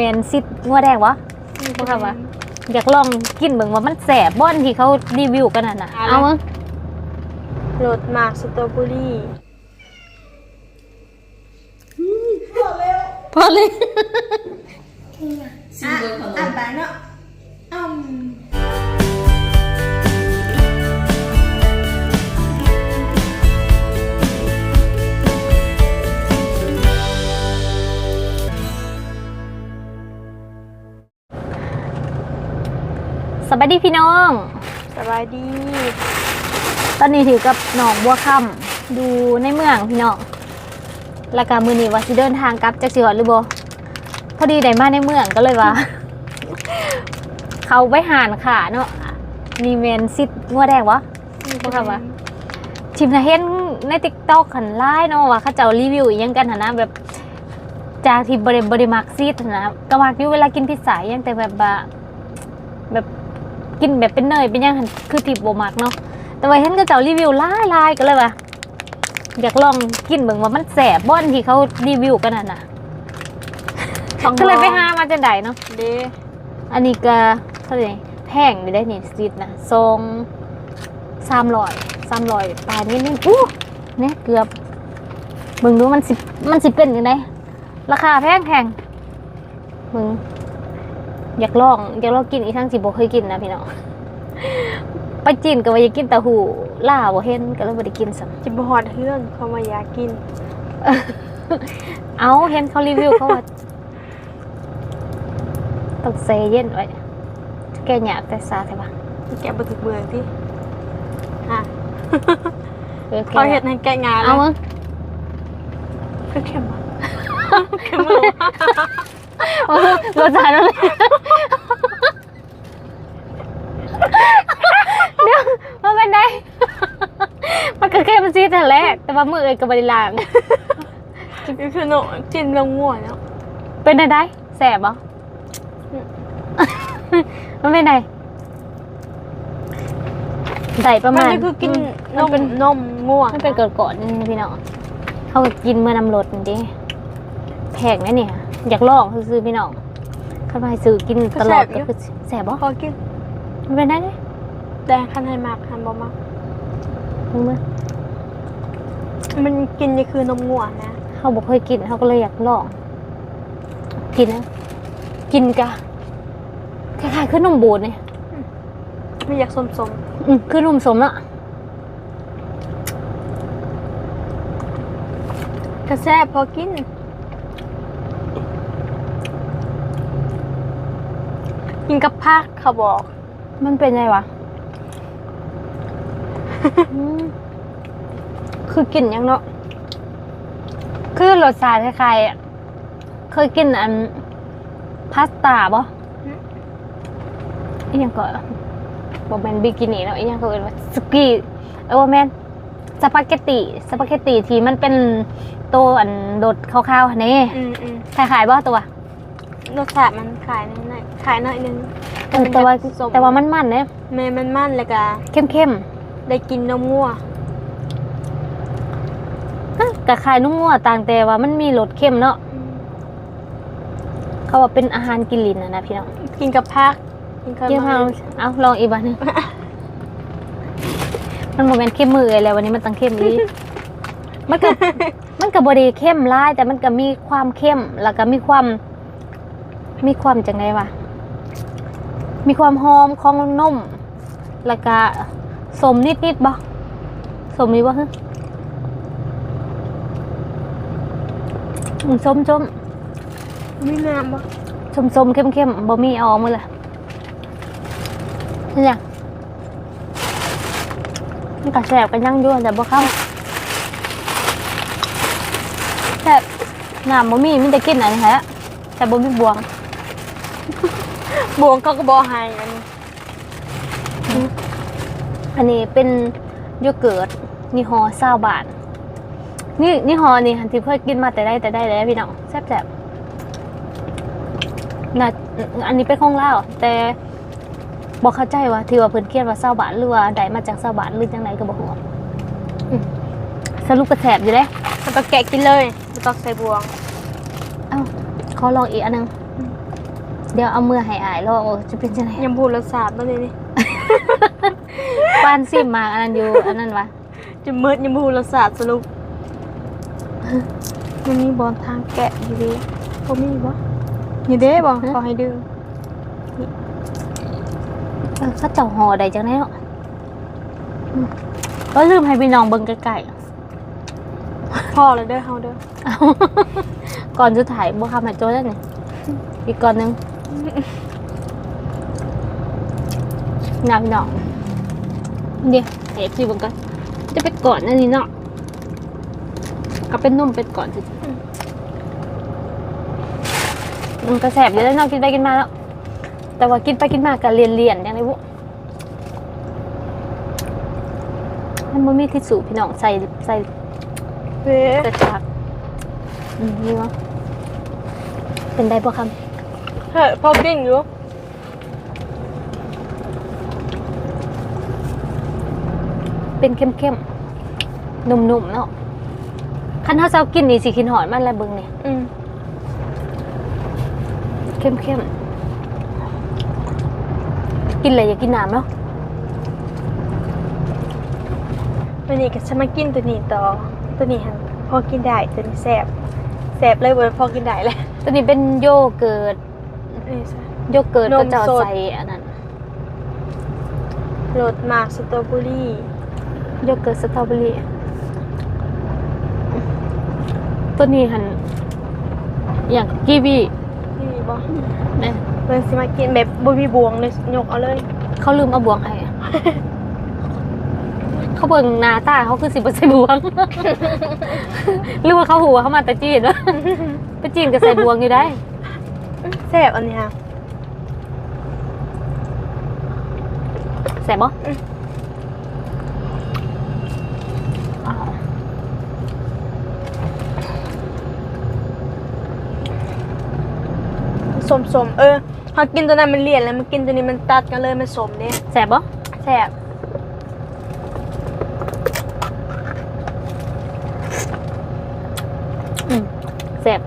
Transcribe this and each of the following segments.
มนซิดงัวแดงวะบ่ครับวะอยากลองกินเบิ่งว่ามันแสบบ่อนที่เขารีวิวกันน่ะนะเอาละเอามั้งรสหมากสตรอเบอรี่พอเลยอะอ่านไปเนาะอืม สวัสดีพี่น้อง สบายดี ตอนนี้ถือกับหนองบัวค่ำดูในเมืองพี่น้องแล้วก็มือนี้ว่าสิเดินทางกลับจากสิหอดหรือบ่พอดีได้มาในเมืองก็เลยว่า เขาไปหานขาเนาะมีเมนซิดงัวแดงวะบ่ครับวะชิมนะเห็นในติ๊กต็อกขันไล่เนาะว่าเขาเจ้ารีวิวอหยังกันหั้นนะแบบจากที่บริบริมักซีดหั้นนะก็มักอยู่เวลากินพิซซ่าอหยังแต่แบบว่าแบบ กินแบบเป็นเนยเป็นหยังหั้นคือติบบ่มักเนาะแต่ว่าเห็นเขาเจ้ารีวิวหลายหลายก็เลยว่าอยากลองกินเบิ่งว่ามันแสบบ่อนที่เขารีวิวกันน่ะนะต้องก็เลยไปองหามาจังไดเนาะเด้อันนี้ก็เท่าไหร่แพงอยู่ได้นี่ซีดนะทรงสามร้อยสามร้อยปลายนิดนึงอู้เนี่ยเกือบมึงดูมันสิมันสิเป็นยังไงราคาแพงแพงมึง อยากลองอยากลองกินอีกทั้งสิบ่เคยกินนะพี่น้องไปจีนก็ว่าอยากกินแต่หูล่าบ่เห็นก็เลยบ่ได้กินซ้จิบฮอดเฮือนเขามาอยากกินำเอาเห็นเขารีวิวเขาว่าต้องเซเย็นไว้แกอยากแต่ซาใช่ปะแกะบ่ถึกเบื่อที่อะออแกเขาเฮ็ดให้แกะงานเอามึงคือเข้มอะเข้มเลยเอามึงรสชาติมันเลยเดี๋ยวมันเป็นไงมันก็แค่มันซีแต่แรกแต่ว่ามือเอยกับบริลางคือหนูกินลงมั่วแล้วเป็นไงได้แสบเหรอ มันเป็นไงได้ประมัมาณนคือกินนมันมเป็นนมง่วงมันเป็นก่อนๆนี่พี่น้องเขาก็กินเมื่อนำรถนี่ดิแพงนะเนี่ย อยากลองซื้อๆพี่น้องเข้าไปซื้อกินตลอดก็คือแสบบ่พอกินมันเป็นได้ไหมแต่คันให้มากคันบ่มากมึงมึงมันกินนี่คือนมง่วงนะเขาบอกเคยกินเขาก็เลยอยากลองกินนะกินกะคล้ายๆคือนมบูดเนี่ยไม่อยากสมสมอืมคือนมสมละๆกระแซบพอกิน กินกับผักเขาบอก มันเป็นไงวะอืมคือกินยังเนาะ คือรสชาติคล้ายๆอะเคยกินอันพาสต้าบ่อืมอีหยังก็บ่แม่นบิกินี่เนาะอีหยังก็เอิ้นว่าสกีเออบ่แม่นสปาเกตตีสปาเกตตีที่มันเป็นตัวอันโดดขาวๆหั่นนี่อืมอืมคล้ายๆบ่ตัวรสชาติมันขายหน่อยๆ ขายหน่อยนึงเออแต่ว่าเป็นแบบแต่ว่ามันมันเด้แม่มันมันเลยกะเข้มได้กินนมงัวๆฮะก็คล้ายนุ่มงัวต่างแต่ว่ามันมีรสเข้มเนาะเขาว่าเป็นอาหารกินลิ้นนะนะพี่น้องกินกับผักกินกับเกี่ยวกับเอาลองอีกบ้านึงมันโมเมนต์เข้มมืออะไรวันนี้มันต้องเข้มนี้มันก็ มันก็บอดีเข้มร้ายแต่มันก็มีความเข้มแล้วก็มีความ มีความจังไงวะ มีความหอมของนมแล้วก็สมนิดนิดๆบ่สมนี้บ่ฮะอืมส้มส้มมีน้ำบ่ส้มส้มๆเข้มเข้มๆบ่มีเอาออกมือเลยนี่ยังมันก็แสบกันยังอยู่แต่บ่เข้าแสบน้ำบ่มีมีแต่กินอันนี้แหละแต่บ่มีบวง บวงก็กระบอกให้อันนี้อันนี้เป็นโยเกิร์ตยี่ห้อซาวบาท นี่นี่ห้อนี่ค่ะที่เคยกินมาแต่ได้แต่ได้แล้วพี่น้องแซ่บๆน่ะอันนี้เป็นของลาวแต่บอกเข้าใจว่าที่ว่าเพิ่นเขียนว่าซาวบาทหรือว่าได้มาจากซาวบาทหรือจังไดก็บ่ฮู้อืมสรุปก็แซ่บอยู่เด้แล้วก็แกะกินเลยไม่ต้องใส่บวงเอ้าขอลองอีกอันหนึง เดี๋ยวเอามือให้อายลองว่าจะเป็นจังไดยำพูรสชาติมาเลยนี่ปานซิมมาอันนั้นอยู่อันนั้นวะจะเมิดยำพูรสชาติสรุปมันมีบอลทางแกะอยู่ดีบ่มีบ่นี่เด้บ่ขอให้ดึงเออเขาเจ้าห่อได้จังไดเนาะอืมก็ลืมให้พี่น้องเบิ่งใกล้ๆพ่อแล้วเด้อเฮาเด้อเอาก่อนสุดท้ายบัวคำหายโจ้แล้วนี่อีกก่อนหนึง งามพี่น้องเดี๋ยวเอฟซีบังกันจะไปก่อนอันนี้เนาะเอาเป็นนุ่มเป็นก่อนสิมันกระแสบอยู่แล้วเนาะกินไปกินมาแล้ว แต่ว่ากินไปกินมาก็เรียนเรียนๆอย่างไรบุมันบ่มีที่สูบพี่น้องใส่ใส่เว้ยกระจากอืมนี่วะเป็นได้ปะคเฮ้ยพอปิ้งอยู่ำเป็นเข้มๆนุ่มๆเนาะคันถ้าเจ้ากินนี่สิกินหอนมันอะไรเบิ่งนี่อืมเข้มๆกินเลยอย่ากินน้ำเนาะวันนี้ก็จะมากินตัวนี้ต่อตัวนี้หันพอกินได้ตัวนี้แซ่บแซ่บเลยเว้ยพอกินได้แหละตัวนี้เป็นโยเกิร์ต นี่ซะโยเกิร์ตนมก็จะเอาสด ใส่อันนั้น รสมากสตรอเบอรี่โยเกิร์ตสตรอเบอรี่ตัวนี้หันอย่างกีวีนี่บ่เนี่ยเพิ่นสิมากินแบบบ่มีบวงเลยยกเอาเลยเขาลืมเอาบวงให้อะ เขาเบิ่งหนาตาเขาคือสิบเปอร์เซ็นบวง หรือว่าเขาหัวเขามาแต่จีนวะไปจีนก็ใส่บวงอยู่ได้ แซ่บอันนี้ค่ะใส่บ่อืมอ้าวสมสมๆเออพอกินตัวนั้นมันเลี่ยนแล้วมันกินตัวนี้มันตัดกันเลยมันสมเนี่ยแสบบ่แซ่บอืมแสบ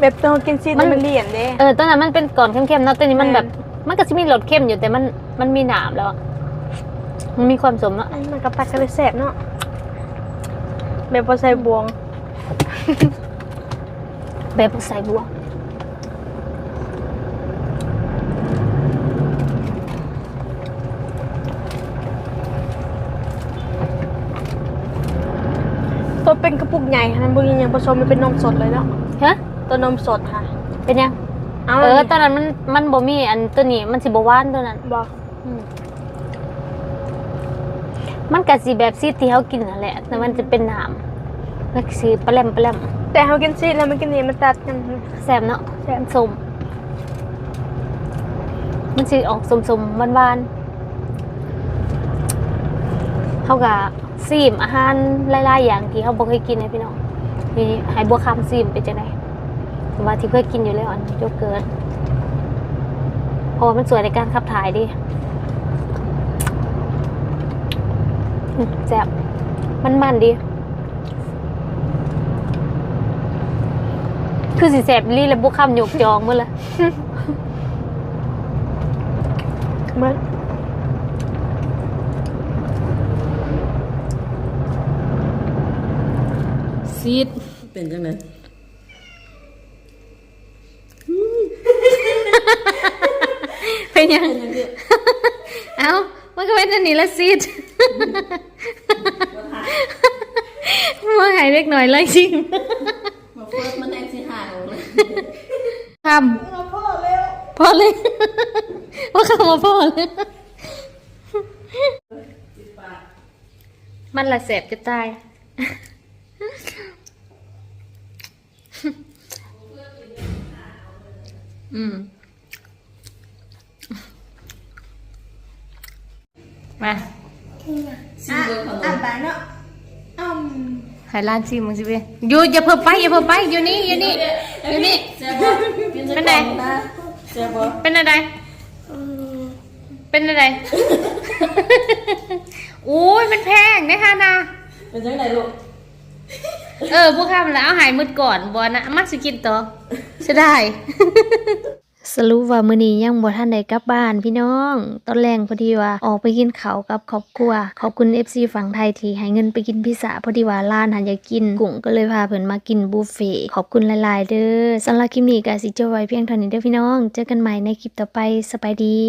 แบบตอนกินซีดมัน มันเลี่ยนเด้ เออตอนนั้นมันเป็นก่อนเข้มๆเนาะตอนนี้มันแม่น แบบ มันก็จะมีรสเข้มอยู่แต่มันมันมีหนามแล้วอะมันมีความสมเนาะอันนี้มันก็ตัดกันเลยแซ่บเนาะแบบบ่ใส่บวงแบบใส่บวงตัวเป็นกระปุกใหญ่ค่ะมันบ่ยังผสมมันเป็นนมสดเลยเนาะฮะ ตัวนมสดค่ะ เป็นยัง เอาเออตอนนั้นมันมันบ่มีอันตัวนี้มันสิบ่หวานตัวนั้น บอกอืมมันก็สิแบบซีดที่เขากินนั่นแหละ แต่มันจะเป็นน้ำมันก็สิปลาแหลมปลาแหลมแต่เขากินซีดแล้วมันกินนี่มันตัดกัน แซ่บเนาะแซ่บ สมมันสิออกสมสมๆหวานๆเขาก็ซีมอาหารหลายๆอย่างที่เขาบ่เคยกินให้พี่น้องนี่ให้บัวคำซีมเป็นจังได ว่าที่เคยกินอยู่แล้วอันโยเกิร์ตเพราะว่ามันสวยในการขับถ่ายดิแซ่บมันมันๆดี คือสิแสบลี่และบุคคำหยกจองมื่อละมันซีดเป็นจังได เป็นยัง เอ้า มันก็เป็นอันนี้ละซีดมาหายเล็กหน่อยเลยจริงมาเฟิร์สมันแห้งสิหายเลยคำพ่อเร็วพ่อเลยว่าคำว่าพ่อเลยมันละแสบจะตายอืม มาซิมเบอร์ขนอะมไปเนาะอืมใหายร้านซีมึงสิเว้ยอยู่อย่าเพิ่มไปอย่าเพิ่มไปอยู่นี่อยู่นี่อยู่นี่แซ่บบ่กินจักเป็นไงกล่องนะแซ่บบ่เป็นอะไรเป็นอะไรโอ้ยมันแพงนะคะนะเป็นจังไดลูกเออพวกข้ามแล้วเอาหายมืดก่อนบอนะมักสิกินต่อจะได้ สรุปว่ามื้อนี้ยังบ่ทันได้กลับบ้านพี่น้อง ตอนแรงพอดีว่าออกไปกินข้าวกับครอบครัว ขอบคุณ FC ฝั่งไทยที่ให้เงินไปกินพิซซ่าพอดีว่าร้านหันอยากกินกุ้งก็เลยพาเพิ่นมากินบุฟเฟ่ต์ขอบคุณหลายๆเด้อสำหรับคลิปนี้ก็สิจบไว้เพียงเท่านี้เด้อพี่น้อง เจอกันใหม่ในคลิปต่อไปสบายดี